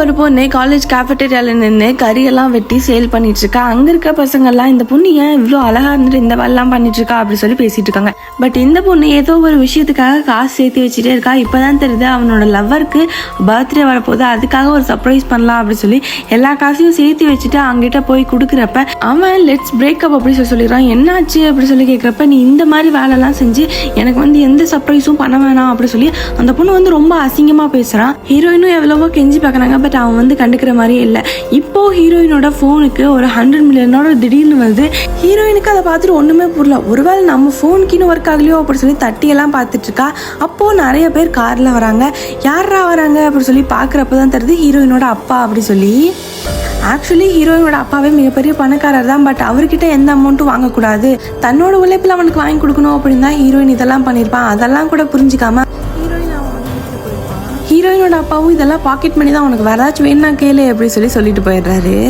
ஒரு பொண்ணு காலேஜ் கேஃபட்டேரியால நின்று கறியெல்லாம் வெட்டி சேல் பண்ணிட்டு இருக்கா. அங்க இருக்க பசங்கள்லாம் இந்த பொண்ணு ஏன் இவ்வளோ அழகா இருந்துட்டு இந்த வேலைலாம் பண்ணிட்டு இருக்கா? அப்படின்னு சொல்லி பேசிட்டு இருக்காங்க. பட் இந்த பொண்ணு ஏதோ ஒரு விஷயத்துக்காக காசு சேர்த்து வச்சுட்டே இருக்கா. இப்போதான் தெரியுது அவனோட லவ்வருக்கு பர்த்டே வரப்போகுது. அதுக்காக ஒரு சர்ப்ரைஸ் பண்ணலாம் அப்படின்னு சொல்லி எல்லா காசையும் சேர்த்து வச்சுட்டு அவங்ககிட்ட போய் கொடுக்குறப்ப அவன் லெட்ஸ் பிரேக்கப் அப்படி சொல்லி சொல்லிடுறான். என்னாச்சு? அப்படி சொல்லி கேட்குறப்ப நீ இந்த மாதிரி வேலைலாம் செஞ்சு எனக்கு வந்து எந்த சர்ப்ரைஸும் பண்ண வேணாம் அப்படி சொல்லி அந்த பொண்ணு வந்து ரொம்ப அசிங்கமாக பேசுகிறான் ஹீரோயினும் எவ்வளவோ கெஞ்சி பார்க்குறாங்க பட் அவன் வந்து கண்டுக்கிற மாதிரியே இல்லை. இப்போ ஹீரோயினோட ஃபோனுக்கு ஒரு ஹண்ட்ரட் மில்லியனோட திடீர்னு வருது. ஹீரோயினுக்கு அதை பார்த்துட்டு ஒன்றுமே புரியல. ஒருவேளை நம்ம ஃபோனுக்குன்னு ஒர்க் ஆகலையோ அப்படி சொல்லி தட்டி எல்லாம் பார்த்துட்டு இருக்கா அப்போ நிறைய பேர் கார்ல வராங்க. யாரா வராங்க? அப்படி சொல்லி பார்க்குறப்ப தான் தெரியுது ஹீரோயினோட அப்பா அப்படி சொல்லி. ஆக்சுவலி ஹீரோயினோட அப்பாவே மிகப்பெரிய பணக்காரர் தான். பட் அவர்கிட்ட எந்த அமௌண்ட்டும் வாங்கக்கூடாது. தன்னோட உழைப்பில் அவனுக்கு வாங்கி கொடுக்கணும் அப்படின்னு தான் ஹீரோயின் இதெல்லாம் பண்ணியிருப்பான். அதெல்லாம் கூட புரிஞ்சுக்காம. ஹீரோயினோட அப்பாவும் இதெல்லாம் பாக்கெட் பண்ணி தான் உனக்கு. வேற ஏதாச்சும் வேணா கேளு அப்படி சொல்லி சொல்லிட்டு போயிடுறாரு.